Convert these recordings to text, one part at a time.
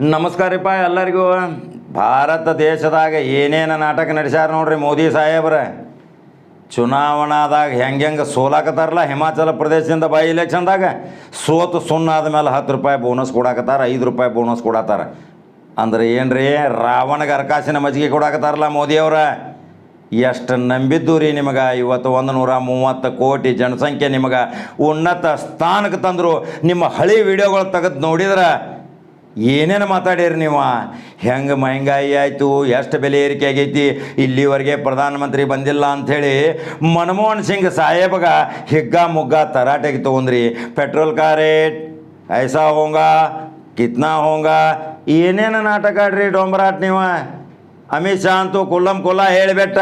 ನಮಸ್ಕಾರ ರೀಪ ಎಲ್ಲರಿಗೂ. ಭಾರತ ದೇಶದಾಗ ಏನೇನು ನಾಟಕ ನಡೆಸ್ಯಾರ ನೋಡ್ರಿ ಮೋದಿ ಸಾಹೇಬ್ರ. ಚುನಾವಣಾದಾಗ ಹೆಂಗೆ ಹೆಂಗೆ ಸೋಲಾಕತ್ತಾರಲ್ಲ ಹಿಮಾಚಲ ಪ್ರದೇಶದಿಂದ ಬೈ ಇಲೆಕ್ಷನ್ದಾಗ ಸೋತು ಸುಣ್ಣ ಆದಮೇಲೆ ಹತ್ತು ರೂಪಾಯಿ ಬೋನಸ್ ಕೊಡಾಕತ್ತಾರ, ಐದು ರೂಪಾಯಿ ಬೋನಸ್ ಕೊಡತ್ತಾರ ಅಂದ್ರೆ ಏನ್ರಿ, ರಾವಣಗೆ ಅರ್ಕಾಸಿನ ಮಜ್ಜಿಗೆ ಕೊಡಾಕತ್ತಾರಲ್ಲ ಮೋದಿಯವ್ರ ಎಷ್ಟು ನಂಬಿದ್ದು ರೀ ನಿಮಗೆ, ಇವತ್ತು ಒಂದು ನೂರ ಮೂವತ್ತು ಕೋಟಿ ಜನಸಂಖ್ಯೆ ನಿಮಗೆ ಉನ್ನತ ಸ್ಥಾನಕ್ಕೆ ತಂದರು. ನಿಮ್ಮ ಹಳಿ ವಿಡಿಯೋಗಳು ತೆಗೆದು ನೋಡಿದ್ರೆ ಏನೇನು ಮಾತಾಡಿರಿ ನೀವು? ಹೆಂಗೆ ಮಹಂಗಾಯಿ ಆಯಿತು? ಎಷ್ಟು ಬೆಲೆ ಏರಿಕೆ ಆಗೈತಿ? ಇಲ್ಲಿವರೆಗೆ ಪ್ರಧಾನಮಂತ್ರಿ ಬಂದಿಲ್ಲ ಅಂಥೇಳಿ ಮನಮೋಹನ್ ಸಿಂಗ್ ಸಾಹೇಬಗ ಹಿಗ್ಗ ಮುಗ್ಗ ತರಾಟೆಗೆ ತೊಗೊಂಡ್ರಿ. ಪೆಟ್ರೋಲ್ ಕಾ ರೇಟ್ ಐಸಾ ಹೋಂಗ, ಕಿತ್ನಾ ಹೋಂಗ, ಏನೇನು ನಾಟಕ ಆಡ್ರಿ ಡೊಂಬರಾಟ್ ನೀವು? ಅಮಿತ್ ಶಾ ಅಂತೂ ಕುಲ್ಲಂ ಕುಲ್ಲ ಹೇಳಿಬಿಟ್ಟ.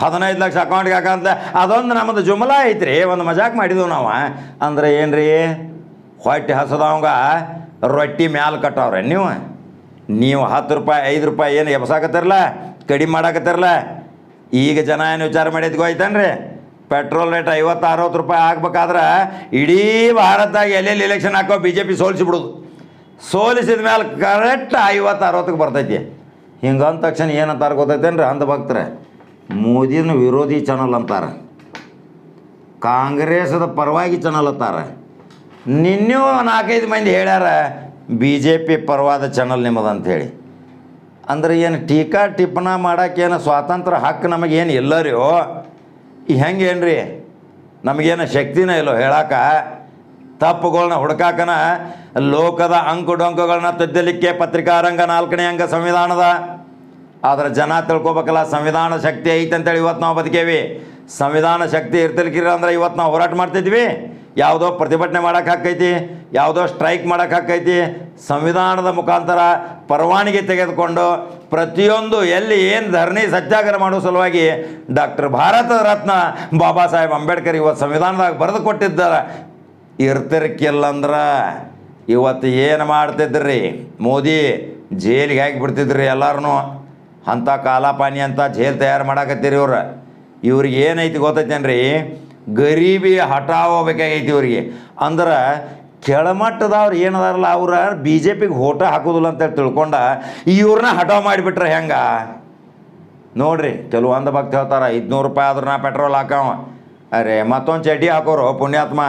ಹದಿನೈದು ಲಕ್ಷ ಅಕೌಂಟ್ಗೆ ಹಾಕಂತ. ಅದೊಂದು ನಮ್ಮದು ಜುಮಲಾ ಐತ್ರಿ, ಒಂದು ಮಜಾಕ್ ಮಾಡಿದ್ವು ನಾವು. ಅಂದ್ರೆ ರೀ ಹೊಟ್ಟೆ ಹಸದವಂಗ ರೊಟ್ಟಿ ಮ್ಯಾಲ ಕಟ್ಟವ್ರೆ. ನೀವು ನೀವು ಹತ್ತು ರೂಪಾಯಿ, ಐದು ರೂಪಾಯಿ ಏನು ಎಬ್ಸಾಕತ್ತಿರಲ್ಲ ಕಡಿಮೆ ಮಾಡಾಕತ್ತಿರಲ್ಲ ಈಗ ಜನ ಏನು ವಿಚಾರ ಮಾಡಿದ್ಗು ಆಯ್ತನ್ರಿ ಪೆಟ್ರೋಲ್ ರೇಟ್ ಐವತ್ತು, ಅರವತ್ತು ರೂಪಾಯಿ ಹಾಕ್ಬೇಕಾದ್ರೆ ಇಡೀ ಭಾರತದಾಗ ಎಲ್ಲೆಲ್ಲಿ ಎಲೆಕ್ಷನ್ ಹಾಕೋ ಬಿ ಜೆ ಪಿ ಸೋಲಿಸಿಬಿಡೋದು ಸೋಲಿಸಿದ ಮೇಲೆ ಕರೆಕ್ಟ್ ಐವತ್ತು, ಅರವತ್ತಕ್ಕೆ ಬರ್ತೈತಿ. ಹಿಂಗೆ ಅಂದ ತಕ್ಷಣ ಏನಂತಾರ ಗೊತ್ತೈತೇನ್ರಿ ಅಂದ ಭಕ್ತರೆ? ಮೋದಿನ ವಿರೋಧಿ ಚಾನಲ್ ಅಂತಾರೆ. ಕಾಂಗ್ರೆಸ್ದ ಪರವಾಗಿ ಚಾನಲ್ ಅಂತಾರೆ. ನಿನ್ನೆ ನಾಲ್ಕೈದು ಮಂದಿ ಹೇಳ್ಯಾರ ಬಿ ಜೆ ಪಿ ಪರವಾದ ಚಾನಲ್ ನಿಮ್ಮದು ಅಂಥೇಳಿ ಅಂದ್ರೆ ಏನು ಟೀಕಾ ಟಿಪ್ಪಣ ಮಾಡೋಕ್ಕೇನು ಸ್ವಾತಂತ್ರ್ಯ ಹಕ್ಕು ನಮಗೇನು ಇಲ್ಲ ರೀ ಹೆಂಗೆ ರೀ ನಮಗೇನು ಶಕ್ತಿನೇ ಇಲ್ಲೋ ಹೇಳಾಕ? ತಪ್ಪುಗಳನ್ನ ಹುಡ್ಕಾಕನ ಲೋಕದ ಅಂಕು ಡೊಂಕುಗಳನ್ನ ತದ್ದಲಿಕ್ಕೆ ಪತ್ರಿಕಾರಂಗ ನಾಲ್ಕನೇ ಅಂಗ ಸಂವಿಧಾನದ. ಆದ್ರೆ ಜನ ತಿಳ್ಕೊಬೇಕಲ್ಲ, ಸಂವಿಧಾನ ಶಕ್ತಿ ಐತೆ ಅಂತೇಳಿ ಇವತ್ತು ನಾವು ಬದುಕೇವಿ. ಸಂವಿಧಾನ ಶಕ್ತಿ ಇರ್ತಿರ್ಕಿರ ಅಂದ್ರೆ ಇವತ್ತು ನಾವು ಹೋರಾಟ ಮಾಡ್ತಿದ್ವಿ. ಯಾವುದೋ ಪ್ರತಿಭಟನೆ ಮಾಡೋಕೆ ಹಾಕೈತಿ, ಯಾವುದೋ ಸ್ಟ್ರೈಕ್ ಮಾಡೋಕೆ ಹಾಕೈತಿ, ಸಂವಿಧಾನದ ಮುಖಾಂತರ ಪರವಾನಗಿ ತೆಗೆದುಕೊಂಡು ಪ್ರತಿಯೊಂದು ಎಲ್ಲಿ ಏನು ಧರಣಿ ಸತ್ಯಾಗ್ರಹ ಮಾಡೋ ಸಲುವಾಗಿ ಡಾಕ್ಟರ್ ಭಾರತ ರತ್ನ ಬಾಬಾ ಸಾಹೇಬ್ ಅಂಬೇಡ್ಕರ್ ಇವತ್ತು ಸಂವಿಧಾನದಾಗ ಬರೆದು ಕೊಟ್ಟಿದ್ದಾರೆ. ಇರ್ತಿರ್ಕಿಲ್ಲಂದ್ರೆ ಇವತ್ತು ಏನು ಮಾಡ್ತಿದ್ರಿ? ಮೋದಿ ಜೈಲಿಗೆ ಹಾಕಿಬಿಡ್ತಿದ್ರಿ ಎಲ್ಲರೂ ಅಂಥ ಕಾಲಾಪಾನಿ ಅಂತ ಜೈಲ್ ತಯಾರು ಮಾಡಾಕತ್ತೀರಿ ಇವ್ರು. ಇವ್ರಿಗೆ ಏನೈತಿ ಗೊತ್ತೈತೇನ್ರಿ? ಗರೀಬಿ ಹಟಾವಬೇಕಾಗೈತಿ ಇವ್ರಿಗೆ. ಅಂದ್ರೆ ಕೆಳಮಟ್ಟದವ್ರು ಏನದಾರಲ್ಲ ಅವ್ರ ಬಿ ಜೆ ಪಿಗೆ ಹೋಟ ಹಾಕೋದಿಲ್ಲ ಅಂತೇಳಿ ತಿಳ್ಕೊಂಡ ಇವ್ರನ್ನ ಹಟಾವ್ ಮಾಡಿಬಿಟ್ರೆ ಹೆಂಗೆ? ನೋಡ್ರಿ ಕೆಲವೊಂದು ಭಕ್ತ ಹೇಳ್ತಾರೆ, ಐದುನೂರು ರೂಪಾಯಿ ಆದ್ರೂ ನಾ ಪೆಟ್ರೋಲ್ ಹಾಕವ. ಅರೆ, ಮತ್ತೊಂದು ಚಡ್ಡಿ ಹಾಕೋರು, ಪುಣ್ಯಾತ್ಮ.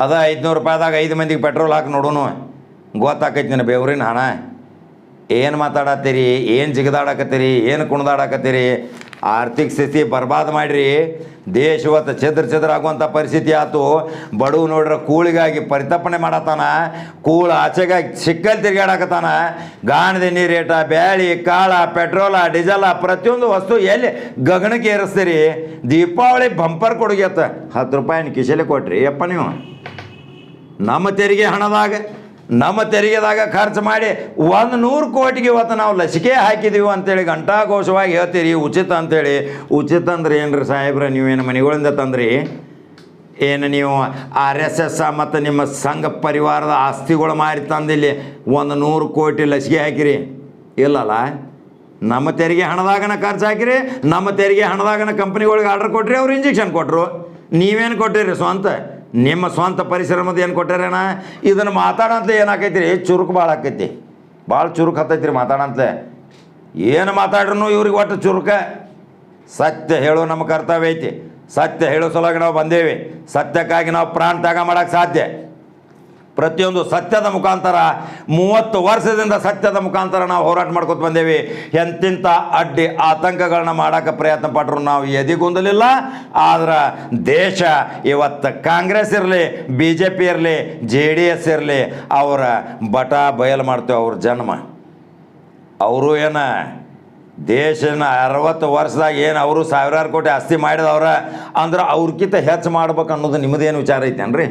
ಅದ ಐದುನೂರು ರೂಪಾಯಿದಾಗ ಐದು ಮಂದಿಗೆ ಪೆಟ್ರೋಲ್ ಹಾಕಿ ನೋಡೋನು. ಗೊತ್ತಾಕೈತಿ ನಿನ್ನ ಬೇವ್ರಿನ ಹಣ. ಏನು ಮಾತಾಡತ್ತೀರಿ, ಏನು ಜಿಗದಾಡಕತ್ತೀರಿ, ಏನು ಕುಣ್ದಾಡಕತ್ತೀರಿ, ಆರ್ಥಿಕ ಸ್ಥಿತಿ ಬರ್ಬಾದ್ ಮಾಡಿರಿ. ದೇಶ ಇವತ್ತು ಚದ್ರ ಚದ್ರ ಆಗುವಂಥ ಪರಿಸ್ಥಿತಿ ಆಯ್ತು ಬಡವು ನೋಡ್ರೆ ಕೂಳಿಗಾಗಿ ಪರಿತಪಣೆ ಮಾಡತ್ತಾನ. ಕೂಳು ಆಚೆಗಾಗಿ ಸಿಕ್ಕಲ್ಲಿ ತಿರುಗಾಡಕತ್ತಾನ. ಗಾಣದ ನೀರೇಟ, ಬ್ಯಾಳಿ, ಕಾಳ, ಪೆಟ್ರೋಲ, ಡೀಸೆಲ, ಪ್ರತಿಯೊಂದು ವಸ್ತು ಎಲ್ಲಿ ಗಗನಕ್ಕೆ ಏರಿಸ್ತೀರಿ? ದೀಪಾವಳಿ ಬಂಪರ್ ಕೊಡುಗೆ ಹತ್ತು ರೂಪಾಯಿನ ಕಿಶಲೆ ಕೊಟ್ರಿ. ಯಪ್ಪ ನೀವು. ನಮ್ಮ ತೆರಿಗೆ ಹಣದಾಗ ನಮ್ಮ ತೆರಿಗೆದಾಗ ಖರ್ಚು ಮಾಡಿ ಒಂದು ನೂರು ಕೋಟಿಗೆ ಇವತ್ತು ನಾವು ಲಸಿಕೆ ಹಾಕಿದೀವಿ ಅಂತೇಳಿ ಘಂಟಾಘೋಷವಾಗಿ ಹೇಳ್ತೀರಿ. ಉಚಿತ ಅಂತೇಳಿ. ಉಚಿತ ಅಂದ್ರೆ ಏನ್ರಿ ಸಾಹೇಬ್ರ, ನೀವೇನು ಮನೆಗಳಿಂದ ತಂದ್ರಿ? ಏನು ನೀವು ಆರ್ ಎಸ್ ಎಸ್ ಮತ್ತು ನಿಮ್ಮ ಸಂಘ ಪರಿವಾರದ ಆಸ್ತಿಗಳು ಮಾರಿ ತಂದಿಲ್ಲಿ ಒಂದು ನೂರು ಕೋಟಿ ಲಸಿಕೆ ಹಾಕಿರಿ. ಇಲ್ಲಲ್ಲ? ನಮ್ಮ ತೆರಿಗೆ ಹಣದಾಗನ ಖರ್ಚು ಹಾಕಿರಿ, ನಮ್ಮ ತೆರಿಗೆ ಹಣದಾಗನ ಕಂಪ್ನಿಗಳಿಗೆ ಆರ್ಡರ್ ಕೊಟ್ರಿ, ಅವ್ರು ಇಂಜೆಕ್ಷನ್ ಕೊಟ್ಟರು ನೀವೇನು ಕೊಟ್ಟಿರಿ ಸ್ವಂತ? ನಿಮ್ಮ ಸ್ವಂತ ಪರಿಶ್ರಮದ ಏನು ಕೊಟ್ಟಾರೇನ ಇದನ್ನು ಮಾತಾಡಂತಲೇ ಏನಾಕೈತಿ ರೀ ಚುರುಕು ಭಾಳ ಆಕೈತಿ. ಭಾಳ ಚುರುಕು ಹತ್ತೈತಿ ರೀ ಮಾತಾಡಂತ ಏನು ಮಾತಾಡ್ರೂ ಇವ್ರಿಗೆ ಒಟ್ಟು ಚುರುಕ? ಸತ್ಯ ಹೇಳೋ ನಮ್ಮ ಕರ್ತವ್ಯ ಐತಿ. ಸತ್ಯ ಹೇಳೋ ಸಲುವಾಗಿ ನಾವು ಬಂದೇವಿ. ಸತ್ಯಕ್ಕಾಗಿ ನಾವು ಪ್ರಾಣ ತ್ಯಾಗ ಮಾಡೋಕ್ಕೆ ಸಾಧ್ಯ. ಪ್ರತಿಯೊಂದು ಸತ್ಯದ ಮುಖಾಂತರ, ಮೂವತ್ತು ವರ್ಷದಿಂದ ಸತ್ಯದ ಮುಖಾಂತರ ನಾವು ಹೋರಾಟ ಮಾಡ್ಕೊತ ಬಂದೇವಿ. ಎಂತಿಂಥ ಅಡ್ಡಿ ಆತಂಕಗಳನ್ನ ಮಾಡೋಕ್ಕೆ ಪ್ರಯತ್ನ ಪಟ್ಟರು ನಾವು ಎದಿಗುಂದಲಿಲ್ಲ ಆದ್ರೆ ದೇಶ ಇವತ್ತು ಕಾಂಗ್ರೆಸ್ ಇರಲಿ ಬಿ ಜೆ ಪಿ ಇರಲಿ, ಜೆ ಡಿ ಎಸ್ ಇರಲಿ, ಅವರ ಬಟ ಬಯಲು ಮಾಡ್ತೇವೆ ಅವ್ರ ಜನ್ಮ. ಅವರು ಏನ ದೇಶನ ಅರವತ್ತು ವರ್ಷದಾಗ ಏನು ಅವರು ಸಾವಿರಾರು ಕೋಟಿ ಆಸ್ತಿ ಮಾಡಿದವ್ರ ಅಂದ್ರೆ ಅವ್ರಕ್ಕಿಂತ ಹೆಚ್ಚು ಮಾಡ್ಬೇಕು ಅನ್ನೋದು ನಿಮ್ಮದೇನು ವಿಚಾರ ಐತೇನ್ರಿ?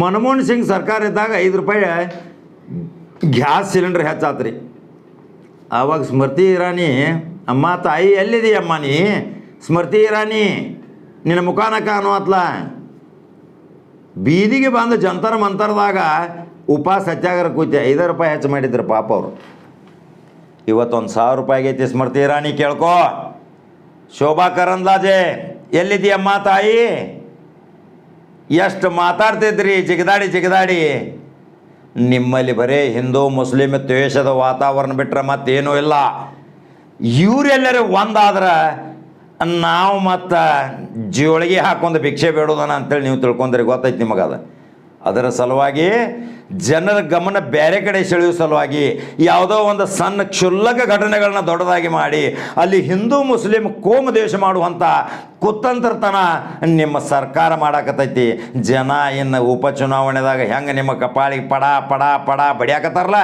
ಮನಮೋಹನ್ ಸಿಂಗ್ ಸರ್ಕಾರ ಇದ್ದಾಗ ಐದು ರೂಪಾಯಿ ಗ್ಯಾಸ್ ಸಿಲಿಂಡರ್ ಹೆಚ್ಚಾತ್ರಿ. ಆವಾಗ ಸ್ಮೃತಿ ಇರಾನಿ, ಅಮ್ಮ ತಾಯಿ ಎಲ್ಲಿದೆ ಅಮ್ಮ ನೀ? ಸ್ಮೃತಿ ಇರಾನಿ, ನಿನ್ನ ಮುಖಾನ ಕಾಣು ಅತ್ಲ. ಬೀದಿಗೆ ಬಂದು ಜಂತರ ಮಂತರದಾಗ ಉಪವಾಸ ಸತ್ಯಾಗ್ರಹ ಕೂತೆ ಐದಾರು ರೂಪಾಯಿ ಹೆಚ್ಚು ಮಾಡಿದ್ರು ಪಾಪ ಅವರು. ಇವತ್ತೊಂದು ಸಾವಿರ ರೂಪಾಯಿ ಆಗೈತಿ ಸ್ಮೃತಿ ಇರಾನಿ ಕೇಳ್ಕೊ. ಶೋಭಾ ಕರಂದ್ಲಾಜೆ, ಎಲ್ಲಿದೆಯಮ್ಮ ತಾಯಿ? ಎಷ್ಟು ಮಾತಾಡ್ತಿದ್ರಿ? ಜಿಗದಾಡಿ ಜಿಗದಾಡಿ. ನಿಮ್ಮಲ್ಲಿ ಬರೀ ಹಿಂದೂ ಮುಸ್ಲಿಮ್ ದ್ವೇಷದ ವಾತಾವರಣ ಬಿಟ್ಟರೆ ಮತ್ತೇನೂ ಇಲ್ಲ. ಇವರೆಲ್ಲರೂ ಒಂದಾದ್ರೆ ನಾವು ಮತ್ತು ಜೋಳಿಗೆ ಹಾಕೊಂಡು ಭಿಕ್ಷೆ ಬೇಡೋದನ ಅಂತೇಳಿ ನೀವು ತಿಳ್ಕೊಂಡ್ರೆ ಗೊತ್ತೈತಿ ಅದು. ಅದರ ಸಲುವಾಗಿ ಜನರ ಗಮನ ಬೇರೆ ಕಡೆ ಸೆಳೆಯುವ ಸಲುವಾಗಿ ಯಾವುದೋ ಒಂದು ಸಣ್ಣ ಕ್ಷುಲ್ಲಕ ಘಟನೆಗಳನ್ನ ದೊಡ್ಡದಾಗಿ ಮಾಡಿ ಅಲ್ಲಿ ಹಿಂದೂ ಮುಸ್ಲಿಂ ಕೋಮ ದೇಶ ಮಾಡುವಂಥ ಕುತಂತ್ರತನ ನಿಮ್ಮ ಸರ್ಕಾರ ಮಾಡಾಕತೈತಿ ಜನ ಇನ್ನು ಉಪಚುನಾವಣೆದಾಗ ಹೆಂಗೆ ನಿಮ್ಮ ಕಪಾಳಿಗೆ ಪಡ ಪಡ ಪಡ ಬಡಿಯಾಕತ್ತಾರಲ್ಲ?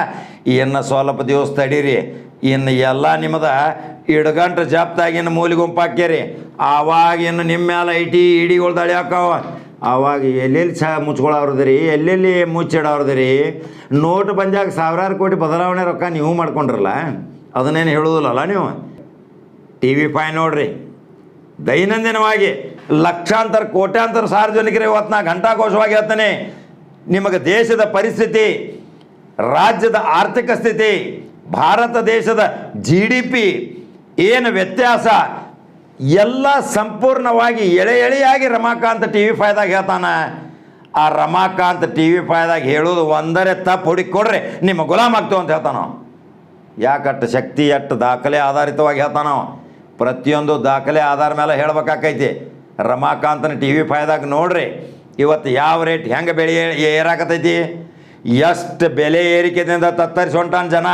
ಇನ್ನು ಸ್ವಲ್ಪ ದಿವಸ ತಡೀರಿ. ಇನ್ನು ಎಲ್ಲ ನಿಮ್ಮದ ಇಡ್ಗಂಟು ಜಪ್ತಾಗಿನ ಮೂಲಿ ಗುಂಪಾಕ್ಯರಿ ಆವಾಗ ಇನ್ನು ನಿಮ್ಮ ಮೇಲೆ ಟಿ ಇಡಿಗಳು ದಳಿ ಹಾಕಾವ ಆವಾಗ ಎಲ್ಲೆಲ್ಲಿ ಚ ಮುಚ್ಕೊಳ್ಳೋರ್ದ್ರಿ ಎಲ್ಲೆಲ್ಲಿ ಮುಚ್ಚಿಡೋರ್ದ್ರಿ ನೋಟ್ ಬಂದಾಗ ಸಾವಿರಾರು ಕೋಟಿ ಬದಲಾವಣೆ ರೊಕ್ಕ ನೀವು ಮಾಡ್ಕೊಂಡ್ರಲ್ಲ? ಅದನ್ನೇನು ಹೇಳೋದಿಲ್ಲಲ್ಲ ನೀವು? ಟಿ ವಿ ಫೈ ನೋಡ್ರಿ. ದೈನಂದಿನವಾಗಿ ಲಕ್ಷಾಂತರ, ಕೋಟ್ಯಾಂತರ ಸಾರ್ವಜನಿಕರು ಇವತ್ತು ನಾ ಘಂಟಾಘೋಷವಾಗಿ ಹೇಳ್ತಾನೆ. ನಿಮಗೆ ದೇಶದ ಪರಿಸ್ಥಿತಿ, ರಾಜ್ಯದ ಆರ್ಥಿಕ ಸ್ಥಿತಿ, ಭಾರತ ದೇಶದ ಜಿ ಡಿ ಪಿ ಏನು ವ್ಯತ್ಯಾಸ, ಎಲ್ಲ ಸಂಪೂರ್ಣವಾಗಿ ಎಳೆ ಎಳೆಯಾಗಿ ರಮಾಕಾಂತ್ ಟಿ ವಿ ಫೈದಾಗ ಹೇಳ್ತಾನ. ಆ ರಮಾಕಾಂತ್ ಟಿ ವಿ ಫೈದಾಗ ಹೇಳೋದು ಒಂದರೆ ತಪ್ಪು ಹುಡುಕೊಡ್ರಿ ನಿಮ್ಮ ಗುಲಾಮ್ ಆಗ್ತೇವೆ ಅಂತ ಹೇಳ್ತಾನೋ. ಯಾಕಟ್ಟು ಶಕ್ತಿ, ಎಷ್ಟು ದಾಖಲೆ ಆಧಾರಿತವಾಗಿ ಹೇಳ್ತಾನೋ ಪ್ರತಿಯೊಂದು ದಾಖಲೆ ಆಧಾರ ಮೇಲೆ ಹೇಳ್ಬೇಕಾಕೈತಿ. ರಮಾಕಾಂತನ ಟಿ ವಿ ಫೈದಾಗ ನೋಡ್ರಿ, ಇವತ್ತು ಯಾವ ರೇಟ್ ಹೆಂಗೆ ಬೆಳೆ ಏರಾಕತೈತಿ ಎಷ್ಟು ಬೆಲೆ ಏರಿಕೆದಿಂದ ತತ್ತರಿಸಿ ಹೊಂಟಾನ ಜನ?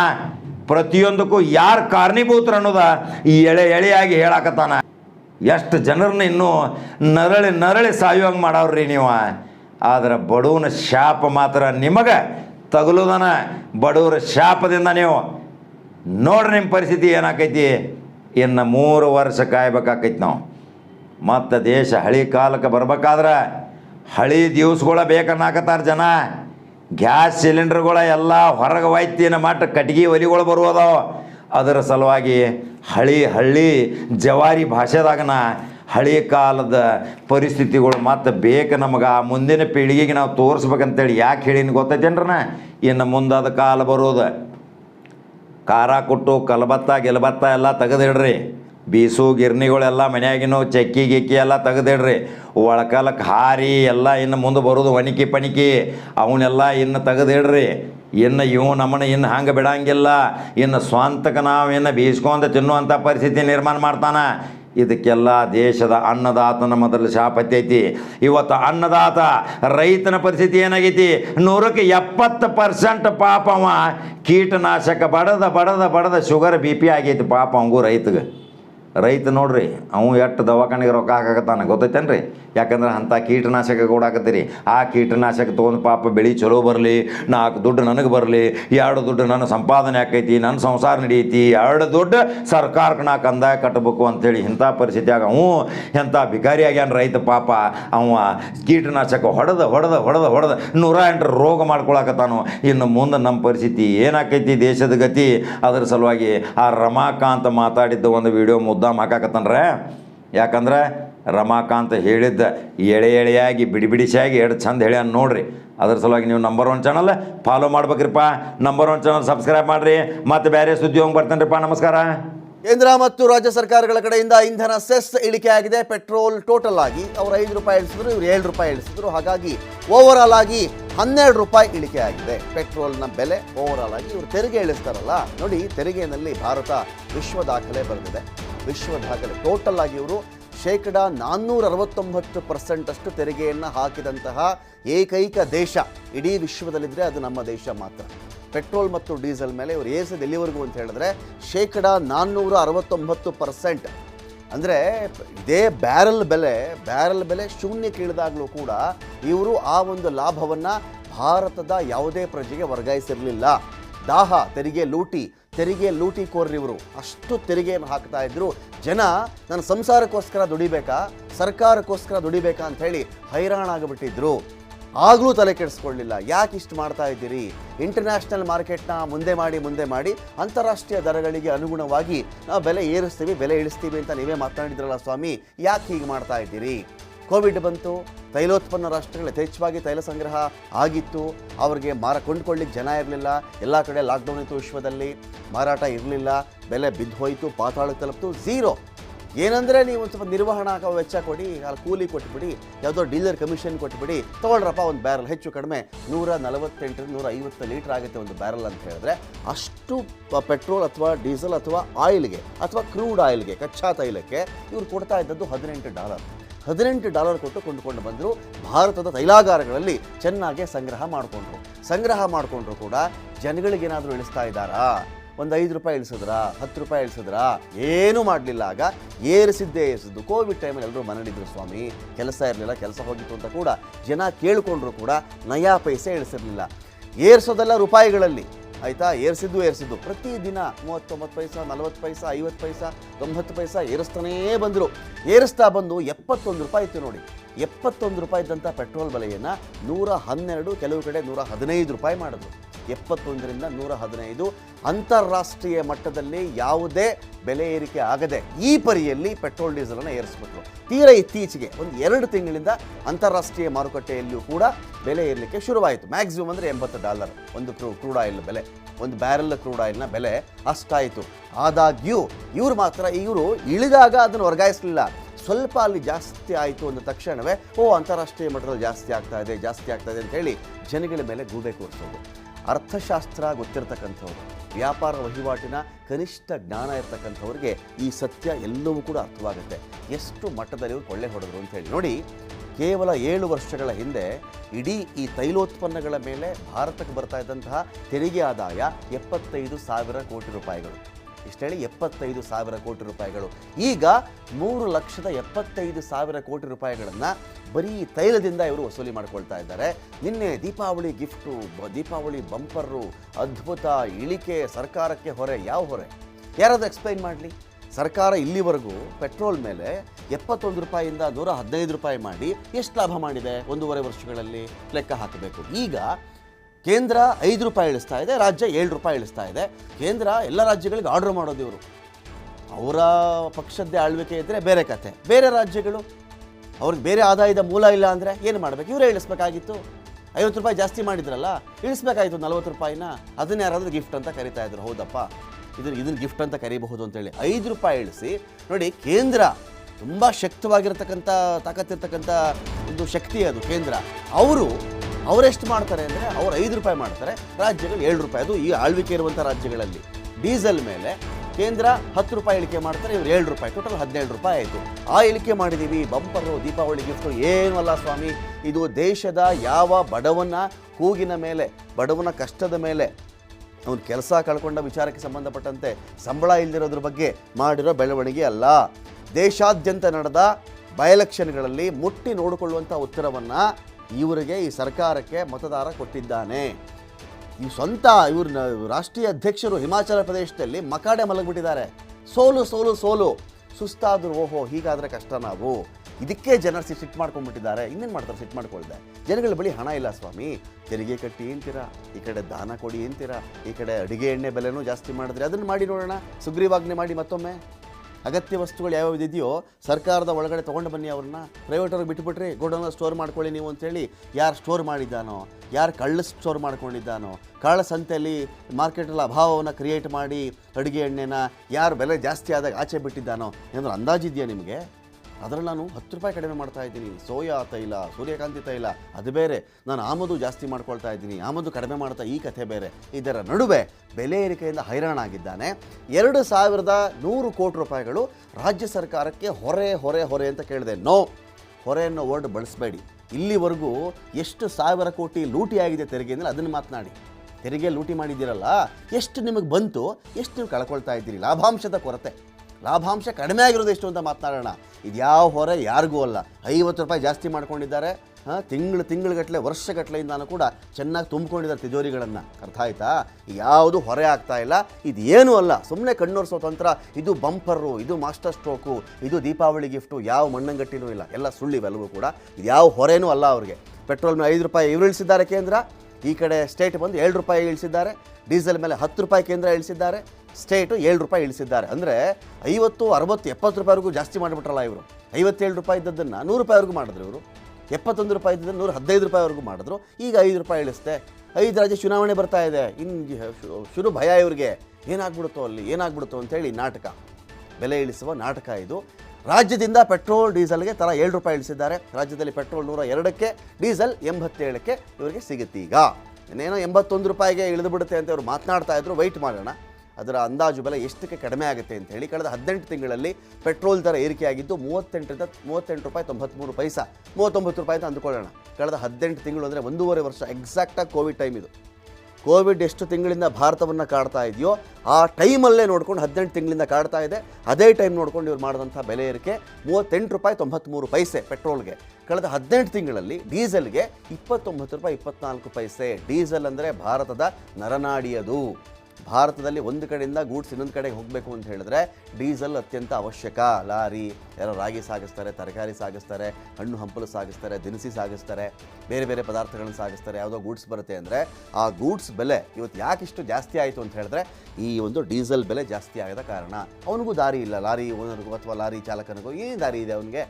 ಪ್ರತಿಯೊಂದಕ್ಕೂ ಯಾರು ಕಾರಣೀಭೂತರು ಅನ್ನೋದ ಈ ಎಳೆ ಎಳೆಯಾಗಿ ಹೇಳಾಕತ್ತಾನ. ಎಷ್ಟು ಜನರನ್ನ ಇನ್ನೂ ನರಳಿ ನರಳಿ ಸಾಯುವಂಗೆ ಮಾಡವ್ರಿ ನೀವು. ಆದ್ರೆ ಬಡವನ ಶಾಪ ಮಾತ್ರ ನಿಮಗೆ ತಗಲುದನ ಬಡವರ ಶಾಪದಿಂದ ನೀವು. ನೋಡ್ರಿ ನಿಮ್ಮ ಪರಿಸ್ಥಿತಿ ಏನಾಕೈತಿ? ಇನ್ನು ಮೂರು ವರ್ಷ ಕಾಯ್ಬೇಕಾಕೈತಿ ನಾವು. ಮತ್ತು ದೇಶ ಹಳಿ ಕಾಲಕ್ಕೆ ಬರ್ಬೇಕಾದ್ರೆ ಹಳಿ ದಿವ್ಸಗಳ ಬೇಕನ್ನಾಕತ್ತಾರ ಜನ. ಗ್ಯಾಸ್ ಸಿಲಿಂಡರ್ಗಳ ಎಲ್ಲ ಹೊರಗೆ ಒಯ್ತಿನ ಮಟ್ಟ ಕಟ್ಗೆ ಒಲಿಗಳು ಬರುವುದವ ಅದರ ಸಲುವಾಗಿ ಹಳಿ ಹಳ್ಳಿ ಜವಾರಿ ಭಾಷೆದಾಗನ ಹಳಿ ಕಾಲದ ಪರಿಸ್ಥಿತಿಗಳು ಮತ್ತು ಬೇಕು ನಮಗೆ ಆ ಮುಂದಿನ ಪೀಳಿಗೆಗೆ ನಾವು ತೋರಿಸ್ಬೇಕಂತೇಳಿ ಯಾಕೆ ಹೇಳಿನ ಗೊತ್ತೈತೇನ್ರನ? ಇನ್ನು ಮುಂದಾದ ಕಾಲ ಬರೋದು. ಖಾರ ಕೊಟ್ಟು, ಕಲಬತ್ತ, ಗೆಲಬತ್ತ ಎಲ್ಲ ತೆಗೆದಿಡ್ರಿ. ಬೀಸು, ಗಿರ್ನಿಗಳೆಲ್ಲ ಮನ್ಯಾಗಿನೂ ಚಕ್ಕಿ, ಗಿಕ್ಕಿ ಎಲ್ಲ ತೆಗೆದಿಡ್ರಿ. ಒಳಕಾಲಕ್ಕೆ ಹಾರಿ ಎಲ್ಲ ಇನ್ನು ಮುಂದೆ ಬರೋದು ಒಣಕಿ ಪಣಿಕಿ, ಅವನ್ನೆಲ್ಲ ಇನ್ನು ತೆಗೆದಿಡ್ರಿ. ಇನ್ನು ಇವು ನಮ್ಮನ್ನು ಇನ್ನು ಹಂಗೆ ಬಿಡಂಗಿಲ್ಲ. ಇನ್ನು ಸ್ವಂತಕ್ಕೆ ನಾವು ಇನ್ನು ಬೀಸ್ಕೊಂಡು ತಿನ್ನುವಂಥ ಪರಿಸ್ಥಿತಿ ನಿರ್ಮಾಣ ಮಾಡ್ತಾನೆ. ಇದಕ್ಕೆಲ್ಲ ದೇಶದ ಅನ್ನದಾತನ ಮೊದಲು ಶಾಪತ್ತೈತಿ ಇವತ್ತು ಅನ್ನದಾತ ರೈತನ ಪರಿಸ್ಥಿತಿ ಏನಾಗೈತಿ? ನೂರಕ್ಕೆ ಎಪ್ಪತ್ತು ಪರ್ಸೆಂಟ್ ಪಾಪವ ಕೀಟನಾಶಕ ಬಡದ ಬಡದ ಬಡದ ಶುಗರ್ ಬಿ ಪಿ ಆಗೈತಿ ಪಾಪ ಅವಂಗೂ ರೈತಗೆ. ರೈತ ನೋಡ್ರಿ, ಅವು ಎಷ್ಟು ದವಾಖಾನೆಗೆ ರೊಕ್ಕ ಹಾಕಾಕತ್ತಾನ ಗೊತ್ತೈತೇನ್ರಿ? ಯಾಕಂದ್ರೆ ಅಂಥ ಕೀಟನಾಶಕ ಕೊಡಾಕತ್ತೀರಿ ಆ ಕೀಟನಾಶಕ ತೊಗೊಂಡು ಪಾಪ ಬೆಳೆ ಚಲೋ ಬರಲಿ, ನಾಲ್ಕು ದುಡ್ಡು ನನಗೆ ಬರಲಿ, ಎರಡು ದುಡ್ಡು ನನ್ನ ಸಂಪಾದನೆ ಆಕೈತಿ, ನನ್ನ ಸಂಸಾರ ನಡೆಯೈತಿ ಎರಡು ದುಡ್ಡು ಸರ್ಕಾರಕ್ಕೆ ನಾ ಕಂದಾಯ ಕಟ್ಟಬೇಕು ಅಂತೇಳಿ ಇಂಥ ಪರಿಸ್ಥಿತಿಯಾಗ ಅವು ಎಂಥ ಭಿಕಾರಿ ಆಗ್ಯಾನ ರೈತ ಪಾಪ. ಅವ ಕೀಟನಾಶಕ ಹೊಡೆದ ಹೊಡೆದ ಹೊಡೆದ ಹೊಡೆದ ನೂರ ಎಂಟು ರೋಗ ಮಾಡ್ಕೊಳಕತ್ತಾನು. ಇನ್ನು ಮುಂದೆ ನಮ್ಮ ಪರಿಸ್ಥಿತಿ ಏನಾಕೈತಿ ದೇಶದ ಗತಿ? ಅದರ ಸಲುವಾಗಿ ಆ ರಮಾಕಾಂತ್ ಮಾತಾಡಿದ್ದ ಒಂದು ವಿಡಿಯೋ ಮುದ್ದಾಮ್ ಹಾಕಾಕತ್ತನ್ರೆ. ಯಾಕಂದ್ರೆ ರಮಾಕಾಂತ್ ಹೇಳಿದ್ದ ಎಳೆ ಎಳೆಯಾಗಿ, ಬಿಡಿ ಬಿಡಿಸಿಯಾಗಿ ಎರಡು ಚಂದ ಹೇಳ್ಯಾನ ನೋಡ್ರಿ. ಅದ್ರ ಸಲುವಾಗಿ ನೀವು ನಂಬರ್ ಒನ್ ಚಾನಲ್ ಫಾಲೋ ಮಾಡ್ಬೇಕ್ರಿಪ್ಪ. ನಂಬರ್ ಒನ್ ಚಾನಲ್ ಸಬ್ಸ್ಕ್ರೈಬ್ ಮಾಡಿರಿ. ಮತ್ತೆ ಬೇರೆ ಸುದ್ದಿ ಹೋಗಿ ಬರ್ತೇನೆ ನಮಸ್ಕಾರ. ಕೇಂದ್ರ ಮತ್ತು ರಾಜ್ಯ ಸರ್ಕಾರಗಳ ಕಡೆಯಿಂದ ಇಂಧನ ಸೆಸ್ ಇಳಿಕೆ ಆಗಿದೆ. ಪೆಟ್ರೋಲ್ ಟೋಟಲ್ ಆಗಿ ಅವರು ಐದು ರೂಪಾಯಿ ಇಳಿಸಿದ್ರು, ಇವರು ಏಳು ರೂಪಾಯಿ ಇಳಿಸಿದ್ರು. ಹಾಗಾಗಿ ಓವರ್ ಆಲ್ ಆಗಿ ಹನ್ನೆರಡು ರೂಪಾಯಿ ಇಳಿಕೆ ಆಗಿದೆ. ಪೆಟ್ರೋಲ್ನ ಬೆಲೆ ಓವರ್ ಆಗಿ ಇವರು ತೆರಿಗೆ ಇಳಿಸ್ತಾರಲ್ಲ. ನೋಡಿ ತೆರಿಗೆಯಲ್ಲಿ ಭಾರತ ವಿಶ್ವ ದಾಖಲೆ ಬರೆದಿದೆ. ವಿಶ್ವ ದಾಖಲೆ ಟೋಟಲ್ ಆಗಿ ಇವರು ಶೇಕಡ ನಾನ್ನೂರ ಅರವತ್ತೊಂಬತ್ತು ಪರ್ಸೆಂಟ್ ಅಷ್ಟು ತೆರಿಗೆಯನ್ನು ಹಾಕಿದಂತಹ ಏಕೈಕ ದೇಶ. ಇಡೀ ವಿಶ್ವದಲ್ಲಿದ್ದರೆ ಅದು ನಮ್ಮ ದೇಶ ಮಾತ್ರ. ಪೆಟ್ರೋಲ್ ಮತ್ತು ಡೀಸೆಲ್ ಮೇಲೆ ಇವರು ಏರಿಸಿದ ಎಲ್ಲಿವರೆಗೂ ಅಂತ ಹೇಳಿದ್ರೆ ಶೇಕಡ ನಾನ್ನೂರ ಅರವತ್ತೊಂಬತ್ತು ಪರ್ಸೆಂಟ್ ಅಂದರೆ ಇದೇ ಬ್ಯಾರಲ್ ಬೆಲೆ ಬ್ಯಾರಲ್ ಬೆಲೆ ಶೂನ್ಯ ಇಳಿದಾಗಲೂ ಕೂಡ ಇವರು ಆ ಒಂದು ಲಾಭವನ್ನು ಭಾರತದ ಯಾವುದೇ ಪ್ರಜೆಗೆ ವರ್ಗಾಯಿಸಿರಲಿಲ್ಲ. ದಾಹ, ತೆರಿಗೆ, ಲೂಟಿ ತೆರಿಗೆ ಲೂಟಿ ಇವರು ಅಷ್ಟು ತೆರಿಗೆಯನ್ನು ಹಾಕ್ತಾ ಇದ್ರು. ಜನ ನನ್ನ ಸಂಸಾರಕ್ಕೋಸ್ಕರ ದುಡಿಬೇಕಾ? ಸರ್ಕಾರಕ್ಕೋಸ್ಕರ ದುಡಿಬೇಕಾ ಅಂತ ಹೇಳಿ ಹೈರಾಣಾಗಿಬಿಟ್ಟಿದ್ರು ಆಗಲೂ ತಲೆ ಕೆಡಿಸ್ಕೊಳ್ಳಿಲ್ಲ. ಯಾಕೆ ಇಷ್ಟು ಮಾಡ್ತಾ ಇದ್ದೀರಿ? ಇಂಟರ್ನ್ಯಾಷನಲ್ ಮಾರ್ಕೆಟ್ನ ಮುಂದೆ ಮಾಡಿ ಮುಂದೆ ಮಾಡಿ ಅಂತಾರಾಷ್ಟ್ರೀಯ ದರಗಳಿಗೆ ಅನುಗುಣವಾಗಿ ನಾವು ಬೆಲೆ ಏರಿಸ್ತೀವಿ, ಬೆಲೆ ಇಳಿಸ್ತೀವಿ ಅಂತ ನೀವೇ ಮಾತನಾಡಿದ್ರಲ್ಲ ಸ್ವಾಮಿ. ಯಾಕೆ ಹೀಗೆ ಮಾಡ್ತಾ ಇದ್ದೀರಿ? ಕೋವಿಡ್ ಬಂತು, ತೈಲೋತ್ಪನ್ನ ರಾಷ್ಟ್ರಗಳು ಯಥೇಚ್ಛವಾಗಿ ತೈಲ ಸಂಗ್ರಹ ಆಗಿತ್ತು. ಅವರಿಗೆ ಮಾರ ಕೊಂಡ್ಕೊಳ್ಳಿಕ್ಕೆ ಜನ ಇರಲಿಲ್ಲ. ಎಲ್ಲ ಕಡೆ ಲಾಕ್ಡೌನ್ ಇತ್ತು ವಿಶ್ವದಲ್ಲಿ. ಮಾರಾಟ ಇರಲಿಲ್ಲ. ಬೆಲೆ ಬಿದ್ದು ಹೋಯಿತು, ಪಾತಾಳಕ್ಕೆ ತಲುಪ್ತು. ಝೀರೋ ಏನಂದರೆ ನೀವು ಒಂದು ಸ್ವಲ್ಪ ನಿರ್ವಹಣಾ ವೆಚ್ಚ ಕೊಡಿ ಅಲ್ಲಿ ಕೂಲಿ ಕೊಟ್ಬಿಡಿ, ಯಾವುದೋ ಡೀಲರ್ ಕಮಿಷನ್ ಕೊಟ್ಬಿಡಿ, ತೊಗೊಳ್ರಪ್ಪ ಒಂದು ಬ್ಯಾರಲ್ ಹೆಚ್ಚು ಕಡಿಮೆ ನೂರ ನಲವತ್ತೆಂಟರಿಂದ ನೂರ ಐವತ್ತು ಲೀಟ್ರ್ ಆಗುತ್ತೆ ಒಂದು ಬ್ಯಾರಲ್ ಅಂತ ಹೇಳಿದ್ರೆ, ಅಷ್ಟು ಪೆಟ್ರೋಲ್ ಅಥವಾ ಡೀಸೆಲ್ ಅಥವಾ ಆಯಿಲ್ಗೆ ಅಥವಾ ಕ್ರೂಡ್ ಆಯಿಲ್ಗೆ ಕಚ್ಚಾ ತೈಲಕ್ಕೆ ಇವ್ರು ಕೊಡ್ತಾ ಇದ್ದದ್ದು ಹದಿನೆಂಟು ಡಾಲರ್. ಹದಿನೆಂಟು ಡಾಲರ್ ಕೊಟ್ಟು ಕೊಂಡುಕೊಂಡು ಬಂದರು. ಭಾರತದ ತೈಲಾಗಾರಗಳಲ್ಲಿ ಚೆನ್ನಾಗಿ ಸಂಗ್ರಹ ಮಾಡಿಕೊಂಡ್ರು. ಸಂಗ್ರಹ ಮಾಡಿಕೊಂಡ್ರು ಕೂಡ ಜನಗಳಿಗೇನಾದರೂ ಇಳಿಸ್ತಾ ಇದ್ದಾರಾ? ಒಂದು ಐದು ರೂಪಾಯಿ ಇಳಿಸಿದ್ರ ಹತ್ತು ರೂಪಾಯಿ ಇಳಿಸಿದ್ರಾ ಏನೂ ಮಾಡಲಿಲ್ಲ ಆಗ. ಏರಿಸಿದ್ದೇ ಏರಿಸಿದ್ದು. ಕೋವಿಡ್ ಟೈಮಲ್ಲಿ ಎಲ್ಲರೂ ಮನೇಲಿದ್ರು ಸ್ವಾಮಿ. ಕೆಲಸ ಇರಲಿಲ್ಲ, ಕೆಲಸ ಹೋಗಿತ್ತು ಅಂತ ಕೂಡ ಜನ ಕೇಳಿಕೊಂಡ್ರು ಕೂಡ ನಯಾ ಪೈಸೆ ಇಳಿಸಿರಲಿಲ್ಲ ಏರಿಸೋದೆಲ್ಲ ರೂಪಾಯಿಗಳಲ್ಲಿ. ಆಯಿತಾ? ಏರಿಸಿದ್ದು ಏರಿಸಿದ್ದು. ಪ್ರತಿದಿನ ಮೂವತ್ತೊಂಬತ್ತು ಪೈಸಾ, ನಲವತ್ತು ಪೈಸಾ, ಐವತ್ತು ಪೈಸಾ, ತೊಂಬತ್ತು ಪೈಸಾ ಏರಿಸ್ತಾನೇ ಬಂದರು. ಏರಿಸ್ತಾ ಬಂದು ಎಪ್ಪತ್ತೊಂದು ರೂಪಾಯಿ ಇತ್ತು ನೋಡಿ. ಎಪ್ಪತ್ತೊಂದು ರೂಪಾಯಿ ಇದ್ದಂಥ ಪೆಟ್ರೋಲ್ ಬೆಲೆಯನ್ನು ನೂರ ಹನ್ನೆರಡು, ಕೆಲವು ಕಡೆ ನೂರ ಹದಿನೈದು ರೂಪಾಯಿ ಮಾಡಿದ್ರು. ಎಪ್ಪತ್ತೊಂದರಿಂದ ನೂರ ಹದಿನೈದು ಅಂತಾರಾಷ್ಟ್ರೀಯ ಮಟ್ಟದಲ್ಲಿ ಯಾವುದೇ ಬೆಲೆ ಏರಿಕೆ ಆಗದೆ ಈ ಪರಿಯಲ್ಲಿ ಪೆಟ್ರೋಲ್ ಡೀಸೆಲನ್ನು ಏರಿಸ್ಬಿಟ್ರು. ತೀರಾ ಇತ್ತೀಚೆಗೆ ಒಂದು ಎರಡು ತಿಂಗಳಿಂದ ಅಂತಾರಾಷ್ಟ್ರೀಯ ಮಾರುಕಟ್ಟೆಯಲ್ಲಿಯೂ ಕೂಡ ಬೆಲೆ ಏರಲಿಕ್ಕೆ ಶುರುವಾಯಿತು. ಮ್ಯಾಕ್ಸಿಮಮ್ ಅಂದರೆ ಎಂಬತ್ತು ಡಾಲರ್. ಒಂದು ಕ್ರೂ ಕ್ರೂಡ್ ಆಯಿಲ್ ಬೆಲೆ, ಒಂದು ಬ್ಯಾರೆಲ್ ಕ್ರೂಡ್ ಆಯಿಲ್ನ ಬೆಲೆ ಅಷ್ಟಾಯಿತು. ಆದಾಗ್ಯೂ ಇವರು ಮಾತ್ರ, ಇವರು ಇಳಿದಾಗ ಅದನ್ನು ವರ್ಗಾಯಿಸಲಿಲ್ಲ. ಸ್ವಲ್ಪ ಅಲ್ಲಿ ಜಾಸ್ತಿ ಆಯಿತು ಅಂದ ತಕ್ಷಣವೇ, ಓ ಅಂತಾರಾಷ್ಟ್ರೀಯ ಮಟ್ಟದಲ್ಲಿ ಜಾಸ್ತಿ ಆಗ್ತಾ ಇದೆ, ಜಾಸ್ತಿ ಆಗ್ತಾ ಇದೆ ಅಂತ ಹೇಳಿ ಜನಗಳ ಮೇಲೆ ಗೂಬೆ ಕೂರಿಸೋದು. ಅರ್ಥಶಾಸ್ತ್ರ ಗೊತ್ತಿರತಕ್ಕಂಥವ್ರು, ವ್ಯಾಪಾರ ವಹಿವಾಟಿನ ಕನಿಷ್ಠ ಜ್ಞಾನ ಇರತಕ್ಕಂಥವ್ರಿಗೆ ಈ ಸತ್ಯ ಎಲ್ಲವೂ ಕೂಡ ಅರ್ಥವಾಗುತ್ತೆ. ಎಷ್ಟು ಮಟ್ಟದಲ್ಲಿ ಇವರು ಕೊಳ್ಳೆ ಹೊಡೆದ್ರು ಅಂತ ಹೇಳಿ ನೋಡಿ, ಕೇವಲ ಏಳು ವರ್ಷಗಳ ಹಿಂದೆ ಇಡೀ ಈ ತೈಲೋತ್ಪನ್ನಗಳ ಮೇಲೆ ಭಾರತಕ್ಕೆ ಬರ್ತಾ ಇದ್ದಂತಹ ತೆರಿಗೆ ಆದಾಯ ಎಪ್ಪತ್ತೈದು ಸಾವಿರ ಕೋಟಿ ರೂಪಾಯಿಗಳು. ಇಷ್ಟೇಳಿ ಎಪ್ಪತ್ತೈದು ಸಾವಿರ ಕೋಟಿ ರೂಪಾಯಿಗಳು. ಈಗ ಮೂರು ಲಕ್ಷದ ಎಪ್ಪತ್ತೈದು ಸಾವಿರ ಕೋಟಿ ರೂಪಾಯಿಗಳನ್ನು ಬರೀ ತೈಲದಿಂದ ಇವರು ವಸೂಲಿ ಮಾಡ್ಕೊಳ್ತಾ ಇದ್ದಾರೆ. ನಿನ್ನೆ ದೀಪಾವಳಿ ಗಿಫ್ಟು ದೀಪಾವಳಿ ಬಂಪರು ಅದ್ಭುತ ಇಳಿಕೆ ಸರ್ಕಾರಕ್ಕೆ ಹೊರೆ, ಯಾವ ಹೊರೆ? ಯಾರಾದರೂ ಎಕ್ಸ್ಪ್ಲೈನ್ ಮಾಡಲಿ. ಸರ್ಕಾರ ಇಲ್ಲಿವರೆಗೂ ಪೆಟ್ರೋಲ್ ಮೇಲೆ ಎಪ್ಪತ್ತೊಂದು ರೂಪಾಯಿಯಿಂದ ನೂರ ಹದಿನೈದು ರೂಪಾಯಿ ಮಾಡಿ ಎಷ್ಟು ಲಾಭ ಮಾಡಿದೆ ಒಂದೂವರೆ ವರ್ಷಗಳಲ್ಲಿ ಲೆಕ್ಕ ಹಾಕಬೇಕು. ಈಗ ಕೇಂದ್ರ ಐದು ರೂಪಾಯಿ ಇಳಿಸ್ತಾ ಇದೆ, ರಾಜ್ಯ ಏಳು ರೂಪಾಯಿ ಇಳಿಸ್ತಾ ಇದೆ. ಕೇಂದ್ರ ಎಲ್ಲ ರಾಜ್ಯಗಳಿಗೆ ಆರ್ಡರ್ ಮಾಡೋದು ಇವರು. ಅವರ ಪಕ್ಷದ್ದೇ ಆಳ್ವಿಕೆ ಇದ್ದರೆ ಬೇರೆ ಕತೆ. ಬೇರೆ ರಾಜ್ಯಗಳು, ಅವ್ರಿಗೆ ಬೇರೆ ಆದಾಯದ ಮೂಲ ಇಲ್ಲ ಅಂದರೆ ಏನು ಮಾಡಬೇಕು? ಇವರೇ ಇಳಿಸ್ಬೇಕಾಗಿತ್ತು. ಐವತ್ತು ರೂಪಾಯಿ ಜಾಸ್ತಿ ಮಾಡಿದ್ರಲ್ಲ ಇಳಿಸ್ಬೇಕಾಗಿತ್ತು ನಲ್ವತ್ತು ರೂಪಾಯಿನ. ಅದನ್ನ ಯಾರಾದರೂ ಗಿಫ್ಟ್ ಅಂತ ಕರಿತಾ ಇದ್ರು. ಹೌದಪ್ಪ. ಇದನ್ನ ಇದನ್ನ ಗಿಫ್ಟ್ ಅಂತ ಕರಿಬಹುದು ಅಂತೇಳಿ ಐದು ರೂಪಾಯಿ ಇಳಿಸಿ, ನೋಡಿ ಕೇಂದ್ರ ತುಂಬ ಶಕ್ತವಾಗಿರ್ತಕ್ಕಂಥ ತಾಕತ್ತಿರ್ತಕ್ಕಂಥ ಒಂದು ಶಕ್ತಿ ಅದು ಕೇಂದ್ರ. ಅವರು ಅವರೆಷ್ಟು ಮಾಡ್ತಾರೆ ಅಂದರೆ ಅವ್ರು ಐದು ರೂಪಾಯಿ ಮಾಡ್ತಾರೆ. ರಾಜ್ಯಗಳು ಏಳು ರೂಪಾಯಿ. ಅದು ಈ ಆಳ್ವಿಕೆ ಇರುವಂಥ ರಾಜ್ಯಗಳಲ್ಲಿ. ಡೀಸೆಲ್ ಮೇಲೆ ಕೇಂದ್ರ ಹತ್ತು ರೂಪಾಯಿ ಇಳಿಕೆ ಮಾಡ್ತಾರೆ, ಇವ್ರು ಏಳು ರೂಪಾಯಿ. ಟೋಟಲ್ ಹದಿನೇಳು ರೂಪಾಯಿ ಆಯಿತು. ಆ ಇಳಿಕೆ ಮಾಡಿದ್ದೀವಿ ಬಂಪರು, ದೀಪಾವಳಿ ಗಿಫ್ಟು ಏನೂ ಅಲ್ಲ ಸ್ವಾಮಿ. ಇದು ದೇಶದ ಯಾವ ಬಡವನ ಕೂಗಿನ ಮೇಲೆ, ಬಡವನ ಕಷ್ಟದ ಮೇಲೆ, ಅವನು ಕೆಲಸ ಕಳ್ಕೊಂಡ ವಿಚಾರಕ್ಕೆ ಸಂಬಂಧಪಟ್ಟಂತೆ ಸಂಬಳ ಇಲ್ದಿರೋದ್ರ ಬಗ್ಗೆ ಮಾಡಿರೋ ಬೆಳವಣಿಗೆ ಅಲ್ಲ. ದೇಶಾದ್ಯಂತ ನಡೆದ ಬೈ ಎಲೆಕ್ಷನ್ಗಳಲ್ಲಿ ಮುಟ್ಟಿ ನೋಡಿಕೊಳ್ಳುವಂಥ ಉತ್ತರವನ್ನು ಇವರಿಗೆ ಈ ಸರ್ಕಾರಕ್ಕೆ ಮತದಾರ ಕೊಟ್ಟಿದ್ದಾನೆ. ಈ ಸ್ವಂತ ಇವ್ರ ರಾಷ್ಟ್ರೀಯ ಅಧ್ಯಕ್ಷರು ಹಿಮಾಚಲ ಪ್ರದೇಶದಲ್ಲಿ ಮಕಾಡೆ ಮಲಗಿಬಿಟ್ಟಿದ್ದಾರೆ. ಸೋಲು ಸೋಲು ಸೋಲು. ಸುಸ್ತಾದ್ರು ಓಹೋ, ಹೀಗಾದರೆ ಕಷ್ಟ ನಾವು. ಇದಕ್ಕೆ ಜನರು ಸಿಟ್ ಮಾಡ್ಕೊಂಡ್ಬಿಟ್ಟಿದ್ದಾರೆ ಇನ್ನೇನು ಮಾಡ್ತಾರೆ ಸಿಟ್ ಮಾಡ್ಕೊಳ್ದೆ? ಜನಗಳ ಬಳಿ ಹಣ ಇಲ್ಲ ಸ್ವಾಮಿ. ತೆರಿಗೆ ಕಟ್ಟಿ ಅಂತೀರಾ? ಈ ಕಡೆ ದಾನ ಕೊಡಿ ಅಂತೀರಾ? ಈ ಕಡೆ ಅಡಿಗೆ ಎಣ್ಣೆ ಬೆಲೆನೂ ಜಾಸ್ತಿ ಮಾಡಿದ್ರೆ ಅದನ್ನು ಮಾಡಿ ನೋಡೋಣ. ಸುಗ್ರೀವಾಜ್ಞೆ ಮಾಡಿ ಮತ್ತೊಮ್ಮೆ. ಅಗತ್ಯ ವಸ್ತುಗಳು ಯಾವ್ಯಾವ್ದು ಇದೆಯೋ ಸರ್ಕಾರದ ಒಳಗಡೆ ತೊಗೊಂಡು ಬನ್ನಿ ಅವ್ರನ್ನ. ಪ್ರೈವೇಟ್ ಬಿಟ್ಟುಬಿಟ್ರಿ ಗೋಡೌನಲ್ಲಿ ಸ್ಟೋರ್ ಮಾಡ್ಕೊಳ್ಳಿ ನೀವು ಅಂತೇಳಿ ಯಾರು ಸ್ಟೋರ್ ಮಾಡಿದ್ದಾನೋ, ಯಾರು ಕಳ್ಳ ಸ್ಟೋರ್ ಮಾಡ್ಕೊಂಡಿದ್ದಾನೋ, ಕಳ್ಳ ಸಂತೆಯಲ್ಲಿ ಮಾರ್ಕೆಟಲ್ಲಿ ಅಭಾವವನ್ನು ಕ್ರಿಯೇಟ್ ಮಾಡಿ ಅಡುಗೆ ಎಣ್ಣೆನ ಯಾರು ಬೆಲೆ ಜಾಸ್ತಿ ಆದಾಗ ಆಚೆ ಬಿಟ್ಟಿದ್ದಾನೋ ಏನಾದ್ರೂ ಅಂದಾಜಿದೆಯಾ ನಿಮಗೆ? ಅದರಲ್ಲಿ ನಾನು ಹತ್ತು ರೂಪಾಯಿ ಕಡಿಮೆ ಮಾಡ್ತಾ ಇದ್ದೀನಿ. ಸೋಯಾ ತೈಲ, ಸೂರ್ಯಕಾಂತಿ ತೈಲ, ಅದು ಬೇರೆ. ನಾನು ಆಮದು ಜಾಸ್ತಿ ಮಾಡ್ಕೊಳ್ತಾ ಇದ್ದೀನಿ. ಆಮದು ಕಡಿಮೆ ಮಾಡ್ತಾ ಈ ಕಥೆ ಬೇರೆ. ಇದರ ನಡುವೆ ಬೆಲೆ ಏರಿಕೆಯಿಂದ ಹೈರಾಣಾಗಿದ್ದಾನೆ. ಎರಡು ಸಾವಿರದ ನೂರು ಕೋಟಿ ರೂಪಾಯಿಗಳು ರಾಜ್ಯ ಸರ್ಕಾರಕ್ಕೆ ಹೊರೆ ಹೊರೆ ಹೊರೆ ಅಂತ ಕೇಳಿದೆ. ನೋ ಹೊರೆ ಅನ್ನೋ ವರ್ಡ್ ಬಳಸಬೇಡಿ. ಇಲ್ಲಿವರೆಗೂ ಎಷ್ಟು ಸಾವಿರ ಕೋಟಿ ಲೂಟಿ ಆಗಿದೆ ತೆರಿಗೆ ಅಂದರೆ ಅದನ್ನು ಮಾತನಾಡಿ. ತೆರಿಗೆ ಲೂಟಿ ಮಾಡಿದ್ದೀರಲ್ಲ, ಎಷ್ಟು ನಿಮಗೆ ಬಂತು, ಎಷ್ಟು ನೀವು ಕಳ್ಕೊಳ್ತಾ ಇದ್ದೀರಿ? ಲಾಭಾಂಶದ ಕೊರತೆ. ಲಾಭಾಂಶ ಕಡಿಮೆ ಆಗಿರೋದು ಎಷ್ಟು ಅಂತ ಮಾತನಾಡೋಣ. ಇದು ಯಾವ ಹೊರೆ ಯಾರಿಗೂ ಅಲ್ಲ. ಐವತ್ತು ರೂಪಾಯಿ ಜಾಸ್ತಿ ಮಾಡ್ಕೊಂಡಿದ್ದಾರೆ. ಹಾಂ, ತಿಂಗಳು ತಿಂಗಳುಗಟ್ಟಲೆ ವರ್ಷಗಟ್ಟಲೆಯಿಂದಾನು ಕೂಡ ಚೆನ್ನಾಗಿ ತುಂಬಿಕೊಂಡಿದ್ದಾರೆ ತಿಜೋರಿಗಳನ್ನು. ಅರ್ಥ ಆಯ್ತಾ? ಯಾವುದು ಹೊರೆ ಆಗ್ತಾ ಇಲ್ಲ. ಇದು ಏನೂ ಅಲ್ಲ. ಸುಮ್ಮನೆ ಕಣ್ಣೋರ್ಸೋ ತಂತ್ರ, ಇದು ಬಂಪರು, ಇದು ಮಾಸ್ಟರ್ ಸ್ಟ್ರೋಕು, ಇದು ದೀಪಾವಳಿ ಗಿಫ್ಟು, ಯಾವ ಮಣ್ಣಂಗಟ್ಟಿನೂ ಇಲ್ಲ. ಎಲ್ಲ ಸುಳ್ಳಿವೆಲ್ಲವೂ ಕೂಡ. ಇದು ಯಾವ ಹೊರೆನೂ ಅಲ್ಲ ಅವ್ರಿಗೆ. ಪೆಟ್ರೋಲ್ ಮೇಲೆ ಐದು ರೂಪಾಯಿ ಇವರು ಇಳಿಸಿದ್ದಾರೆ ಕೇಂದ್ರ. ಈ ಕಡೆ ಸ್ಟೇಟ್ ಬಂದು ಏಳು ರೂಪಾಯಿ ಇಳಿಸಿದ್ದಾರೆ. ಡೀಸೆಲ್ ಮೇಲೆ ಹತ್ತು ರೂಪಾಯಿ ಕೇಂದ್ರ ಇಳಿಸಿದ್ದಾರೆ. ಸ್ಟೇಟು ಏಳು ರೂಪಾಯಿ ಇಳಿಸಿದ್ದಾರೆ. ಅಂದರೆ ಐವತ್ತು, ಅರವತ್ತು, ಎಪ್ಪತ್ತು ರೂಪಾಯಿವರೆಗೂ ಜಾಸ್ತಿ ಮಾಡಿಬಿಟ್ರಲ್ಲ ಇವರು. ಐವತ್ತೇಳು ರೂಪಾಯಿ ಇದ್ದದ್ದನ್ನು ನೂರು ರೂಪಾಯಿವರೆಗೂ ಮಾಡಿದ್ರು ಇವರು. ಎಪ್ಪತ್ತೊಂದು ರೂಪಾಯಿ ಇದ್ದದ್ದು ನೂರ ಹದಿನೈದು ರೂಪಾಯಿವರೆಗೂ ಮಾಡಿದ್ರು. ಈಗ ಐದು ರೂಪಾಯಿ ಇಳಿಸ್ತೆ ಐದು ರಾಜ್ಯ ಚುನಾವಣೆ ಬರ್ತಾ ಇದೆ. ಇನ್ನು ಶುರು ಭಯ ಇವ್ರಿಗೆ. ಏನಾಗ್ಬಿಡುತ್ತೋ ಅಲ್ಲಿ, ಏನಾಗ್ಬಿಡುತ್ತೋ ಅಂತೇಳಿ ನಾಟಕ. ಬೆಲೆ ಇಳಿಸುವ ನಾಟಕ ಇದು. ರಾಜ್ಯದಿಂದ ಪೆಟ್ರೋಲ್, ಡೀಸೆಲ್ಗೆ ತಲಾ ಏಳು ರೂಪಾಯಿ ಇಳಿಸಿದ್ದಾರೆ. ರಾಜ್ಯದಲ್ಲಿ ಪೆಟ್ರೋಲ್ ನೂರ ಎರಡಕ್ಕೆ, ಡೀಸೆಲ್ ಎಂಬತ್ತೇಳಕ್ಕೆ ಇವರಿಗೆ ಸಿಗುತ್ತೆ ಈಗ. ಇನ್ನೇನೋ ಎಂಬತ್ತೊಂದು ರೂಪಾಯಿಗೆ ಇಳಿದು ಬಿಡುತ್ತೆ ಅಂತ ಇವರು ಮಾತನಾಡ್ತಾ ಇದ್ರು. ವೆಯ್ಟ್ ಮಾಡೋಣ. ಅದರ ಅಂದಾಜು ಬೆಲೆ ಎಷ್ಟಕ್ಕೆ ಕಡಿಮೆ ಆಗುತ್ತೆ ಅಂತ ಹೇಳಿ ಕಳೆದ ಹದಿನೆಂಟು ತಿಂಗಳಲ್ಲಿ ಪೆಟ್ರೋಲ್ ದರ ಏರಿಕೆಯಾಗಿದ್ದು ಮೂವತ್ತೆಂಟರಿಂದ ಮೂವತ್ತೆಂಟು ರೂಪಾಯಿ ತೊಂಬತ್ತ್ಮೂರು ಪೈಸಾ, ಮೂವತ್ತೊಂಬತ್ತು ರೂಪಾಯಿ ಅಂತ ಅಂದ್ಕೊಳ್ಳೋಣ. ಕಳೆದ ಹದಿನೆಂಟು ತಿಂಗಳು ಅಂದರೆ ಒಂದೂವರೆ ವರ್ಷ ಎಕ್ಸಾಕ್ಟಾಗಿ ಕೋವಿಡ್ ಟೈಮ್ ಇದು. ಕೋವಿಡ್ ಎಷ್ಟು ತಿಂಗಳಿಂದ ಭಾರತವನ್ನು ಕಾಡ್ತಾ ಇದೆಯೋ ಆ ಟೈಮಲ್ಲೇ ನೋಡ್ಕೊಂಡು ಹದಿನೆಂಟು ತಿಂಗಳಿಂದ ಕಾಡ್ತಾ ಇದೆ. ಅದೇ ಟೈಮ್ ನೋಡ್ಕೊಂಡು ಇವ್ರು ಮಾಡಿದಂಥ ಬೆಲೆ ಏರಿಕೆ ಮೂವತ್ತೆಂಟು ರೂಪಾಯಿ ತೊಂಬತ್ತ್ಮೂರು ಪೈಸೆ ಪೆಟ್ರೋಲ್ಗೆ. ಕಳೆದ ಹದಿನೆಂಟು ತಿಂಗಳಲ್ಲಿ ಡೀಸೆಲ್ಗೆ ಇಪ್ಪತ್ತೊಂಬತ್ತು ರೂಪಾಯಿ ಇಪ್ಪತ್ನಾಲ್ಕು ಪೈಸೆ. ಡೀಸೆಲ್ ಅಂದರೆ ಭಾರತದ ನರನಾಡಿಯದು. ಭಾರತದಲ್ಲಿ ಒಂದು ಕಡೆಯಿಂದ ಗೂಡ್ಸ್ ಇನ್ನೊಂದು ಕಡೆಗೆ ಹೋಗಬೇಕು ಅಂತ ಹೇಳಿದ್ರೆ ಡೀಸೆಲ್ ಅತ್ಯಂತ ಅವಶ್ಯಕ. ಲಾರಿ ಯಾರೋ ರಾಗಿ ಸಾಗಿಸ್ತಾರೆ, ತರಕಾರಿ ಸಾಗಿಸ್ತಾರೆ, ಹಣ್ಣು ಹಂಪಲು ಸಾಗಿಸ್ತಾರೆ, ದಿನಸಿ ಸಾಗಿಸ್ತಾರೆ, ಬೇರೆ ಬೇರೆ ಪದಾರ್ಥಗಳನ್ನು ಸಾಗಿಸ್ತಾರೆ, ಯಾವುದೋ ಗೂಡ್ಸ್ ಬರುತ್ತೆ ಅಂದರೆ ಆ ಗೂಡ್ಸ್ ಬೆಲೆ ಇವತ್ತು ಯಾಕಿಷ್ಟು ಜಾಸ್ತಿ ಆಯಿತು ಅಂತ ಹೇಳಿದ್ರೆ ಈ ಒಂದು ಡೀಸೆಲ್ ಬೆಲೆ ಜಾಸ್ತಿ ಆಗದ ಕಾರಣ. ಅವನಿಗೂ ದಾರಿ ಇಲ್ಲ. ಲಾರಿ ಓನರ್ಗೂ ಅಥವಾ ಲಾರಿ ಚಾಲಕನಿಗೂ ಏನು ದಾರಿ ಇದೆ ಅವನಿಗೆ?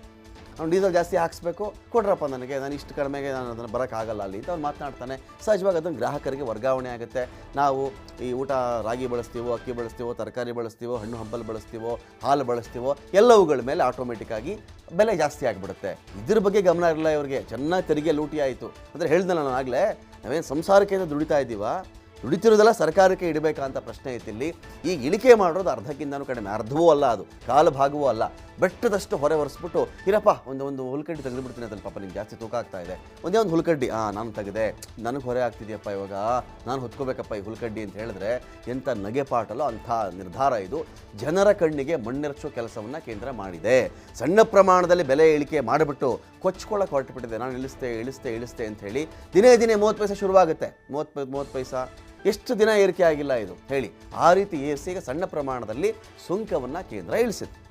ಅವ್ನು ಡೀಸೆಲ್ ಜಾಸ್ತಿ ಹಾಕಿಸ್ಬೇಕು, ಕೊಡ್ರಪ್ಪ ನನಗೆ, ನಾನು ಇಷ್ಟು ಕಡಿಮೆಗೆ ನಾನು ಅದನ್ನು ಬರೋಕ್ಕಾಗಲ್ಲ ಅಲ್ಲಿ ಅಂತ ಅವ್ನು ಮಾತನಾಡ್ತಾನೆ. ಸಹಜವಾಗಿ ಅದನ್ನು ಗ್ರಾಹಕರಿಗೆ ವರ್ಗಾವಣೆ ಆಗುತ್ತೆ. ನಾವು ಈ ಊಟ ರಾಗಿ ಬಳಸ್ತೀವೋ, ಅಕ್ಕಿ ಬಳಸ್ತೀವೋ, ತರಕಾರಿ ಬಳಸ್ತೀವೋ, ಹಣ್ಣು ಹಂಪಲು ಬಳಸ್ತೀವೋ, ಹಾಲು ಬಳಸ್ತೀವೋ, ಎಲ್ಲವುಗಳ ಮೇಲೆ ಆಟೋಮೆಟಿಕ್ಕಾಗಿ ಬೆಲೆ ಜಾಸ್ತಿ ಆಗಿಬಿಡುತ್ತೆ. ಇದ್ರ ಬಗ್ಗೆ ಗಮನ ಇರಲ್ಲ ಇವ್ರಿಗೆ. ಚೆನ್ನಾಗಿ ತೆರಿಗೆ ಲೂಟಿ ಆಯಿತು. ಅಂದರೆ ಹೇಳ್ದೆ ನಾನು ಆಗಲೇ, ನಾವೇನು ಸಂಸಾರಕ್ಕೆ ದುಡಿತಾ ಇದ್ದೀವಾ ದುಡಿತಿರೋದೆಲ್ಲ ಸರ್ಕಾರಕ್ಕೆ ಇಡಬೇಕಾ ಅಂತ ಪ್ರಶ್ನೆ ಇಲ್ಲಿ ಈ ಇಳಿಕೆ ಮಾಡೋದು ಅರ್ಧಕ್ಕಿಂತನೂ ಕಡಿಮೆ. ಅರ್ಧವೂ ಅಲ್ಲ ಅದು. ಕಾಲು ಭಾಗವೂ ಅಲ್ಲ. ಬೆಟ್ಟದಷ್ಟು ಹೊರೆ ಒರೆಸ್ಬಿಟ್ಟು, ಇರಪ್ಪ, ಒಂದು ಒಂದು ಹುಲ್ಕಡ್ಡಿ ತೆಗೆದುಬಿಡ್ತೀನಿ ಅದನ್ನು ಪಾಪ ನಿಮ್ಗೆ ಜಾಸ್ತಿ ತೂಕ ಆಗ್ತಾ ಇದೆ. ಒಂದೇ ಒಂದು ಹುಲ್ಕಡ್ಡಿ. ಹಾಂ ನಾನು ತೆಗೆದೆ. ನನಗೆ ಹೊರೆ ಆಗ್ತಿದೆಯಪ್ಪ ಇವಾಗ. ನಾನು ಹೊತ್ಕೋಬೇಕಪ್ಪ ಈ ಹುಲ್ಕಡ್ಡಿ ಅಂತ ಹೇಳಿದ್ರೆ ಎಂಥ ನಗೆಪಾಟಲ್ಲೋ ಅಂಥ ನಿರ್ಧಾರ ಇದು. ಜನರ ಕಣ್ಣಿಗೆ ಮಣ್ಣೆರಚೋ ಕೆಲಸವನ್ನು ಕೇಂದ್ರ ಮಾಡಿದೆ. ಸಣ್ಣ ಪ್ರಮಾಣದಲ್ಲಿ ಬೆಲೆ ಇಳಿಕೆ ಮಾಡಿಬಿಟ್ಟು ಕೊಚ್ಕೊಳ್ಳೋಕೆ ಹೊರಟುಬಿಟ್ಟಿದೆ. ನಾನು ಇಳಿಸ್ತೆ ಇಳಿಸ್ತೆ ಇಳಿಸ್ತೆ ಅಂತ ಹೇಳಿ ದಿನೇ ದಿನೇ ಮೂವತ್ತು ಪೈಸೆ ಶುರುವಾಗುತ್ತೆ. ಮೂವತ್ತು ಮೂವತ್ತು ಪೈಸಾ. ಎಷ್ಟು ದಿನ ಏರಿಕೆ ಆಗಿಲ್ಲ ಇದು ಹೇಳಿ. ಆ ರೀತಿ ಎ ಈಗ ಸಣ್ಣ ಪ್ರಮಾಣದಲ್ಲಿ ಸುಂಕವನ್ನು ಕೇಂದ್ರ ಇಳಿಸಿದೆ